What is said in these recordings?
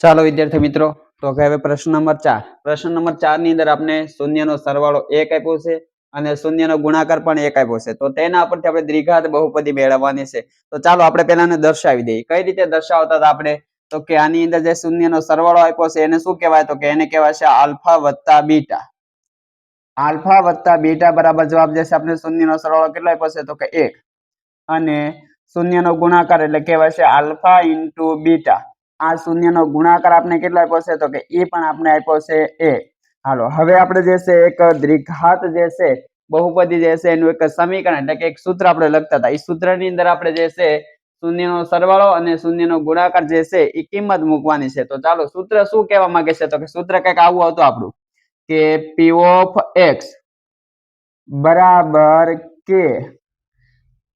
ચાલો વિદ્યાર્થી મિત્રો, તો કે હવે પ્રશ્ન નંબર ચાર. પ્રશ્ન નંબર ચારની અંદર આપણે શૂન્યનો સરવાળો એક આપ્યો છે અને શૂન્યનો ગુણાકાર પણ એક આપ્યો છે. તો તેના પરથી આપણે દ્વિઘાત બહુપદી મેળવવાની છે. તો ચાલો આપણે પહેલાને દર્શાવી દઈએ. કઈ રીતે દર્શાવતા હતા આપણે? તો કે આની અંદર જે શૂન્યનો સરવાળો આપ્યો છે એને શું કહેવાય? તો કે એને કહેવાય છે આલ્ફા વત્તા બીટા. આલ્ફા વત્તા બીટા બરાબર જવાબ જશે આપણે શૂન્યનો સરવાળો કેટલો આપ્યો છે? તો કે એક. અને શૂન્યનો ગુણાકાર એટલે કહેવાય છે આલ્ફા ઇન્ટુ બીટા. આ શૂન્યનો ગુણાકાર આપણે કેટલો આપ્યો છે? તો કે એ પણ આપણે આપ્યો છે એ. હાલો, હવે આપણે જે છે એક દ્વિઘાત જે છે, બહુપદી જે છે એનું એક સમીકરણ એટલે કે એક સૂત્ર આપણે લખતા હતા. એ સૂત્રની અંદર આપણે જે છે શૂન્યનો સરવાળો અને શૂન્યનો ગુણાકાર જે છે એ કિંમત મૂકવાની છે. તો ચાલો, સૂત્ર શું કહેવા માંગે છે? તો કે સૂત્ર કંઈક આવું હતું આપણું કે પી ઓફ એક્સ બરાબર કે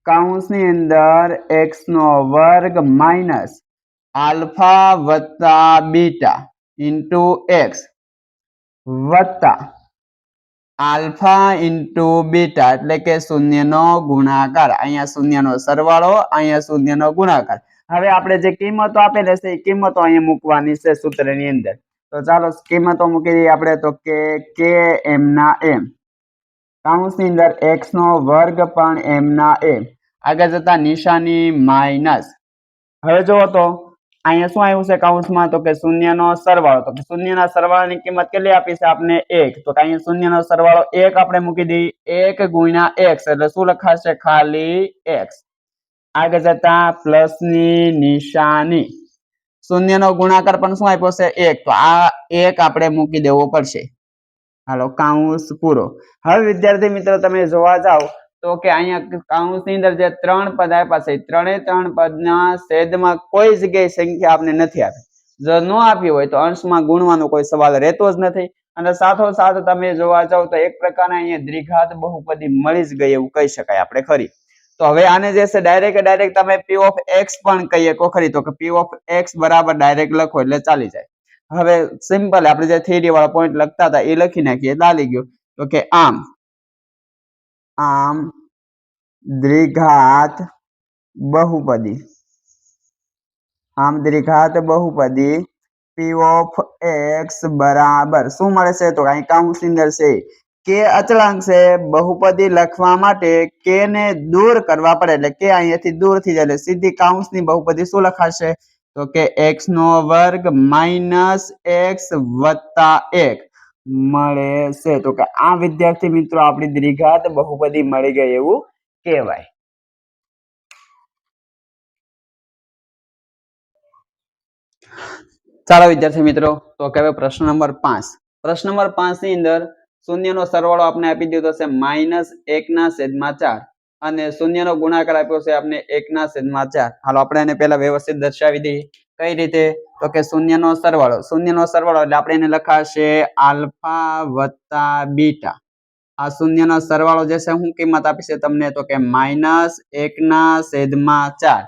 કાઉન્સની અંદર એક્સ નો વર્ગ માઇનસ આલ્ફા વત્તા બીટા ઇન્ટુ એક્સ વત્તા આલ્ફા ઇન્ટુ બીટા એટલે કે શૂન્યનો ગુણાકાર. અહીંયા શૂન્યનો સરવાળો, અહીંયા શૂન્યનો ગુણાકાર. હવે આપણે જે કિંમતો આપેલી છે, એ કિંમતો અહીંયા મૂકવાની છે સૂત્રની અંદર. તો ચાલો કિંમતો મૂકી દઈએ આપણે, તો કે કે એમના એમ. કાઉન્સની અંદર એક્સનો વર્ગ પણ એમના એમ. આગળ જતા નિશાની માઇનસ. હવે જુઓ તો અહીંયા શું આવ્યું છે? કૌંસમાં તો કે શૂન્યનો સરવાળો. તો કે શૂન્યના સરવાળાની કિંમત કેટલી આપી છે આપણે એક? તો કે અહીંયા શૂન્યનો સરવાળો એક આપણે મૂકી દઈએ. એક ગુણ્યા એટલે શું લખાશે? ખાલી એક્સ આગળ જતા પ્લસની નિશાની. શૂન્યનો ગુણાકાર પણ શું આપ્યો છે? એક. તો આ એક આપણે મૂકી દેવો પડશે. હાલો કાઉન્સ પૂરો. હવે વિદ્યાર્થી મિત્રો તમે જોવા જાઓ તો કે અહીંયા કાઉન્સની અંદર જે ત્રણ પદ આપ્યા છે ત્રણે ત્રણ પદના છેદમાં કોઈ જગ્યાએ સંખ્યા આપણે નથી આપી. જો ન આપી હોય તો અંશમાં ગુણવાનો કોઈ સવાલ રહેતો જ નથી. અને સાથો સાથ તમે જોવા જાવ તો એક પ્રકારના અહીંયા દ્વિઘાત બહુપદી મળી જ ગઈ એવું કહી શકાય આપણે ખરી. તો હવે આને જે છે ડાયરેક્ટ ડાયરેક્ટ તમે પી ઓફ એક્સ પણ કહીએ કો ખરી. તો કે પી ઓફ એક્સ બરાબર ડાયરેક્ટ લખો એટલે ચાલી જાય. હવે સિમ્પલ આપણે જે થિયરી વાળા પોઈન્ટ લખતા હતા એ લખી નાખીએ. એટલે આવી ગયું. તો કે આમ. આમ. દ્વિઘાત બહુપદી આમ દ્વિઘાત બહુપદી પી ઓફ એક્સ બરાબર શું મળે છે? તો અહીં કાઉન્સની અંદર છે. કે અચળાંક છે. બહુપદી લખવા માટે કે ને દૂર કરવા પડે એટલે કે અહીંયાથી દૂર થઈ જાય એટલે સીધી કાઉન્સની બહુપદી શું લખાશે? તો કે એક્સ નો વર્ગ માઇનસ એક્સ વત્તા એક મળે છે. તો કે આ વિદ્યાર્થી મિત્રો આપણી દ્વિઘાત બહુપદી મળી ગઈ એવું કહેવાય. ચાલો વિદ્યાર્થી મિત્રો, તો કહેવાય પ્રશ્ન નંબર પાંચ. પ્રશ્ન નંબર પાંચની અંદર શૂન્યનો સરવાળો આપણે આપી દીધો છે માઇનસ એક ના છેદમાં ચાર અને શૂન્યનો ગુણાકાર આપ્યો છે આપણે એક ના છેદમાં ચાર. હાલો, આપણે એને પહેલા વ્યવસ્થિત દર્શાવી દઈએ. કઈ રીતે? તો કે શૂન્યનો સરવાળો. શૂન્યનો સરવાળો એટલે આપણે એને લખાશે આલ્ફા વત્તા બીટા. આ શૂન્યનો સરવાળો જે છે હું કિંમત આપી છે તમને તો કે માઇનસ એકના છેદમાં ચાર.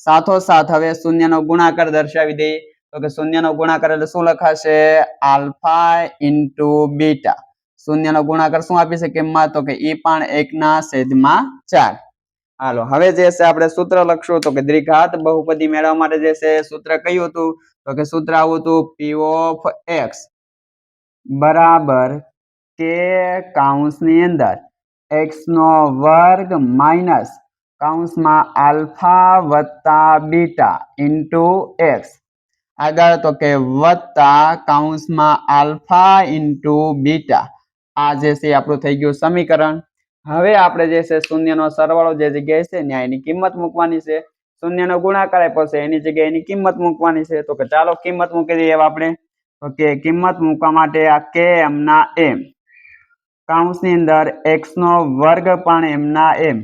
સાથોસાથ હવે શૂન્યનો ગુણાકાર દર્શાવી દઈએ તો કે શૂન્યનો ગુણાકાર એટલે શું લખાશે? Alpha into beta. શૂન્યનો ગુણાકાર શું આપી છે કિંમત? તો કે ઈ પણ એકના છેદમાં ચાર. હાલો, હવે જે છે આપણે સૂત્ર લખશું. તો કે દ્વિઘાત બહુપદી મેળવવા માટે જે છે સૂત્ર કયું હતું? તો કે સૂત્ર આવું હતું પી ઓફ એક્સ બરાબર કે કાઉન્સની અંદર એક્સનો વર્ગ માઇનસ કાઉન્સમાં આલ્ફા વત્તા બીટા ઇન્ટુ એક્સ આગળ તો કે વત્તા કાઉન્સમાં આલ્ફા ઇન્ટુ બીટા. આ જે છે આપણું થઈ ગયું સમીકરણ. હવે આપણે જે છે શૂન્યનો સરવાળો જે જગ્યાએ છે ત્યાં એની કિંમત મૂકવાની છે. શૂન્યનો ગુણાકાર આપ્યો છે, એની જગ્યાએ એની કિંમત મૂકવાની છે. તો કે ચાલો કિંમત મૂકી દઈએ આપણે. તો કે કિંમત મૂકવા માટે આ કે એમના એમ કાઉન્સની અંદર એક્સ નો વર્ગ પણ એમના એમ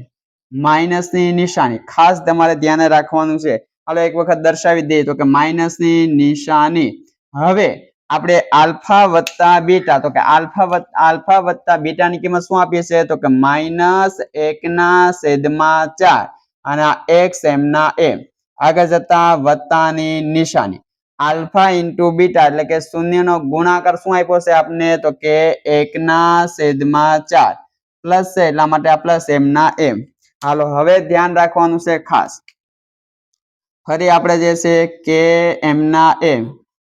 માઇનસની નિશાની. ખાસ તમારે ધ્યાને રાખવાનું છે. હાલો એક વખત દર્શાવી દઈએ તો કે માઇનસની નિશાની. હવે આપણે આલ્ફા વત્તા બીટા તો કે આલ્ફા આલ્ફા વત્તા બીટાની કિંમત શું આપીએ છે તો કે માઇનસ એકના છેદમાં ચાર. અને એક્સ એમના એમ આગળ જતા વત્તાની નિશાની. આલ્ફા ઇન્ટુ બીટા એટલે કે શૂન્યનો ગુણાકાર શું આપ્યો છે આપને? તો કે એકના છેદમાં ચાર. પ્લસ છે એટલા માટે આ પ્લસ એમના એમ. હાલો, હવે ધ્યાન રાખવાનું છે ખાસ. ફરી આપણે જે છે કે એમના એમ.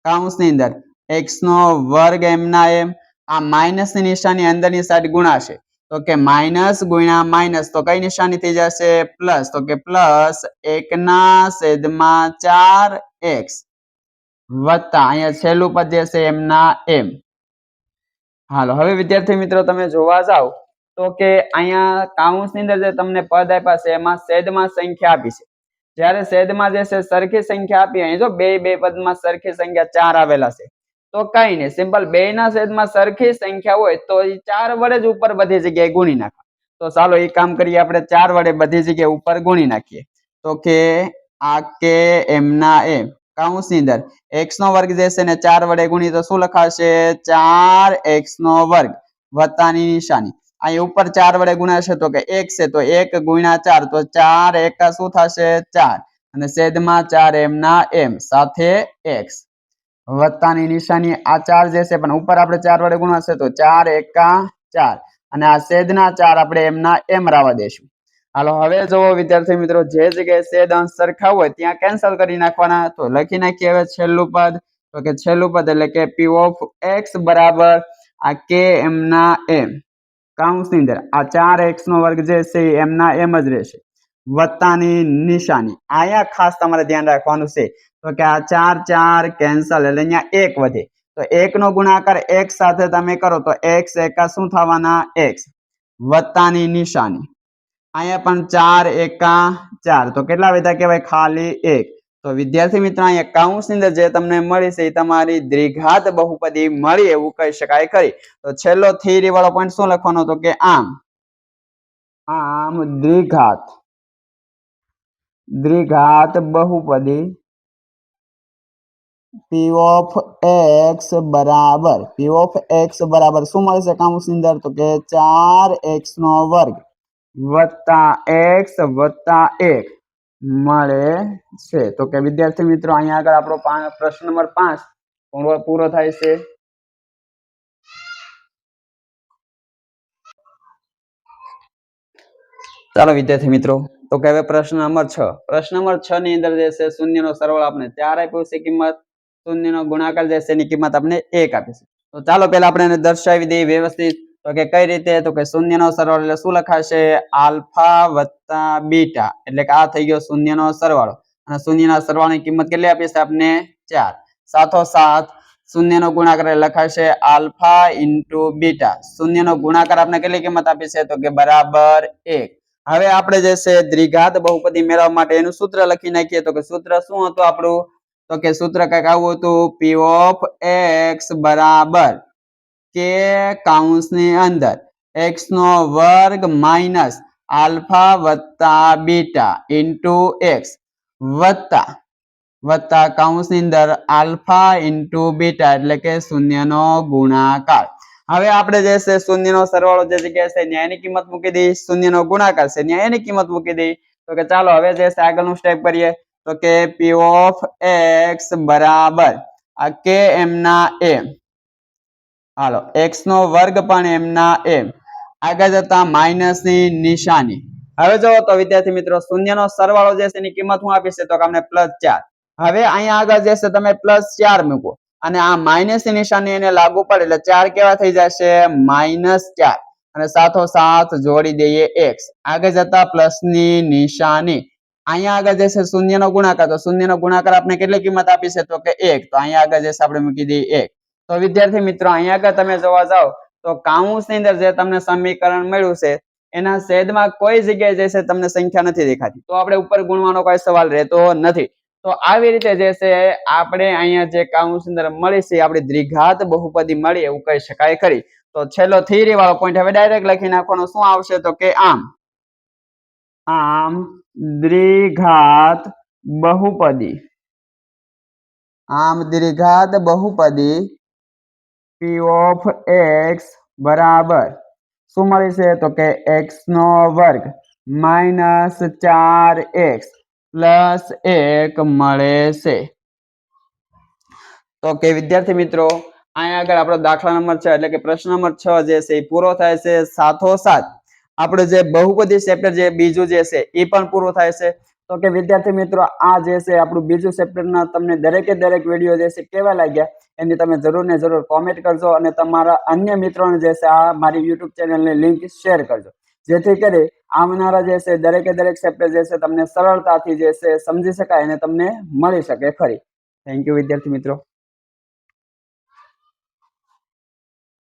કાઉન્સની અંદર એક્સ નો વર્ગ એમના એમ. આ માઇનસની નિશાની અંદરની સાઈડ ગુણાશે. તો કે માઇનસ ગુણ્યા માઇનસ. તો કઈ નિશાની થઈ જશે? પ્લસ. તો કે પ્લસ એકના છેદમાં ચાર એક્સ. વત્તા, અહીંયા છેલ્લું પદ જે છે એમના એમ. હાલો, હવે વિદ્યાર્થી મિત્રો તમે જોવા જાવ તો કે અહીંયા કાઉન્સની અંદર જે તમને પદ આપ્યા છે એમાં છેદમાં સંખ્યા આપી છે. જ્યારે છેદમાં જે છે સરખી સંખ્યા આપી, અહીં જો બે બે પદમાં સરખી સંખ્યા ચાર આવેલા છે. તો કઈ નહીં, સિમ્પલ બે ના છેદમાં સરખી સંખ્યા હોય તો એ ચાર વડે જ ઉપર બધી જગ્યાએ ગુણી નાખવા. તો ચાલો એ કામ કરીએ, આપણે ચાર વડે બધી જગ્યાએ ઉપર ગુણી નાખીએ. તો કે આ કે એમના એમ. કૌંસની અંદર એક્સ નો વર્ગ જે છે ને ચાર વડે ગુણી તો શું લખાશે? ચાર નો વર્ગ. વત્તાની નિશાની. અહીં ઉપર ચાર વડે ગુણાશે તો કે એક છે તો એક ગુણ્યા ચાર. તો ચાર એકા શું થશે? ચાર. અને છેદમાં ચાર એમના એમ સાથે એક્સ વત્તાની નિશાની આ ચાર જે છે, પણ ઉપર આપણે ચાર વડે ગુણાશે તો ચાર એકા ચાર. અને આ છેદના ચાર આપણે એમના એમ રાવા દેશું. હાલો, હવે જુઓ વિદ્યાર્થી મિત્રો, જે જગ્યાએ સેડ અંશ સરખા હોય ત્યાં કેન્સલ કરી નાખવાના. તો લખી નાખીએ હવે છેલ્લું પદ. તો કે છેલ્લું પદ એટલે કે પી ઓફ એક્સ બરાબર આ કે એમના એમ કાઉન્સની અંદર આ ચાર એક્સ નો વર્ગ જે છે એમના એમ જ રહેશે. વત્તાની નિશાની. અહીંયા ખાસ તમારે ધ્યાન રાખવાનું છે. તો કે આ ચાર ચાર કેન્સલ એટલે અહીંયા એક વધે. તો એક નો ગુણાકાર એક સાથે તમે કરો તો એક્સ એકા શું થવાના? એક્સ વત્તાની નિશાની. અહીંયા પણ ચાર એકા ચાર. તો કેટલા વધ્યા કહેવાય? ખાલી એક. તો વિદ્યાર્થી મિત્રો, અહીંયા કૌંસની અંદર જે તમને મળી છે, એ તમારી દ્વિઘાત બહુપદી મળી એવું કહી શકાય ખરી. તો છેલ્લો થિયરી વાળો પોઈન્ટ શું લખવાનો તો કે આમ? આમ દ્વિઘાત. દ્વિઘાત બહુપદી પી ઓફ એક્સ બરાબર. પી ઓફ એક્સ બરાબર. શું મળશે કૌંસની અંદર? તો કે ચાર એક્સ નો વર્ગ. વત્તા એક્સ વત્તા એક મળે છે. તો કે વિદ્યાર્થી મિત્રો, અહીંયા આગળ આપણો પ્રશ્ન નંબર પાંચ પૂરો થાય છે. ચાલો વિદ્યાર્થી મિત્રો, તો કે હવે પ્રશ્ન નંબર છ. પ્રશ્ન નંબર છ ની અંદર જે છે, શૂન્યનો સરવાળો આપણે ચાર આપ્યો છે કિંમત. શૂન્યનો ગુણાકાર જે એની કિંમત આપણે એક આપી છે. તો ચાલો પહેલા આપણે દર્શાવી દઈએ વ્યવસ્થિત. તો કે કઈ રીતે? તો કે શૂન્યનો સરવાળો એટલે શું લખાશે? આલ્ફા વત્તા બીટા. એટલે કે આ થઈ ગયો શૂન્યનો સરવાળો. અને શૂન્યના સરવાળાની કિંમત કેટલી આપી છે આપણે ચાર. સાથોસાથ શૂન્યનો ગુણાકાર લખાશે આલ્ફા ઇન્ટુ બીટા. શૂન્યનો ગુણાકાર આપણે કેટલી કિંમત આપી છે? તો કે બરાબર એક. હવે આપણે જે છે દ્વિઘાત બહુપદી મેળવવા માટે એનું સૂત્ર લખી નાખીએ. તો કે સૂત્ર શું હતું આપણું? તો કે સૂત્ર કંઈક આવું હતું. પી ઓફ એક્સ બરાબર. કે કૌંસની અંદર એક્સ નો વર્ગ માઇનસ આલ્ફા વત્તા બીટા ઇન્ટુ એક્સ વત્તા વત્તા કૌંસની અંદર આલ્ફા ઇન્ટુ બીટા એટલે કે શૂન્યનો ગુણાકાર હવે આપણે જે છે શૂન્યનો સરવાળો જે જગ્યાએ છે ત્યાં એની કિંમત મૂકી દઈ શૂન્યનો ગુણાકાર છે ત્યાં એની કિંમત મૂકી દઈ તો કે ચાલો હવે જે છે આગળનું સ્ટેપ કરીએ તો કે પી ઓફ એક્સ બરાબર આ કે એમના એમ હાલો એક્સ નો વર્ગ પણ એમના એમ. આગળ જતા માઇનસની નિશાની. હવે જો તો વિદ્યાર્થી મિત્રો, શૂન્યનો સરવાળો જે છે એની કિંમત હું આપીશ તો કે અમને પ્લસ ચાર. હવે અહીંયા આગળ જે છે તમે પ્લસ ચાર મૂકો. અને આ માઇનસની નિશાની એને લાગુ પડે એટલે ચાર કેવા થઈ જશે? માઇનસ ચાર. અને સાથો સાથ જોડી દઈએ એક્સ આગળ જતા પ્લસની નિશાની. અહીંયા આગળ જશે શૂન્યનો ગુણાકાર, તો શૂન્યનો ગુણાકાર આપણે કેટલી કિંમત આપી છે તો કે એક. તો અહીંયા આગળ જશે આપણે મૂકી દઈએ એક. તો વિદ્યાર્થી મિત્રો, અહીંયા આગળ તમે જોવા જાઓ, તો કાઉન્સની અંદર જે તમને સમીકરણ મળ્યું છે, એના છેદમાં કોઈ જગ્યાએ જે છે તમને સંખ્યા નથી દેખાતી. તો આપણે ઉપર ગુણવાનો કોઈ સવાલ રહેતો નથી. તો આવી રીતે જે છે, આપણે અહીંયા જે કાઉન્સ અંદર મળી આપણી દ્વિઘાત બહુપદી મળી, એવું કહી શકાય ખરી. તો છેલ્લો થિયરી વાળો પોઈન્ટ હવે ડાયરેક્ટ લખી નાખવાનો, શું આવશે તો કે આમ. આમ દ્વિઘાત બહુપદી. આમ દ્વિઘાત બહુપદી પી ઓફ એક્સ બરાબર શું મળે છે તો કે એક્સ નો વર્ગ માઇનસ ચાર એક્સ પ્લસ એક મળે છે તો કે વિદ્યાર્થી મિત્રો અહીંયા આગળ આપણો દાખલા નંબર છ એટલે કે પ્રશ્ન નંબર છ જે છે એ પૂરો થાય છે સાથોસાથ આપણે જે બહુપદી ચેપ્ટર જે બીજું જે છે એ પણ પૂરું થાય છે તો તો કે વિદ્યાર્થી મિત્રો આ જે છે આપણું બીજું ચેપ્ટરના તમને દરેકે દરેક વીડિયો જે છે કેવા લાગ્યા એની તમે જરૂર ને જરૂર કોમેન્ટ કરજો અને તમારા અન્ય મિત્રોને જે છે આ મારી યુટ્યુબ ચેનલની લિંક શેર કરજો. જેથી કરી આવનારા જે છે દરેકે દરેક ચેપ્ટર જે છે તમને સરળતાથી જે છે સમજી શકાય અને તમને મળી શકે ખરી થેન્ક યુ વિદ્યાર્થી મિત્રો.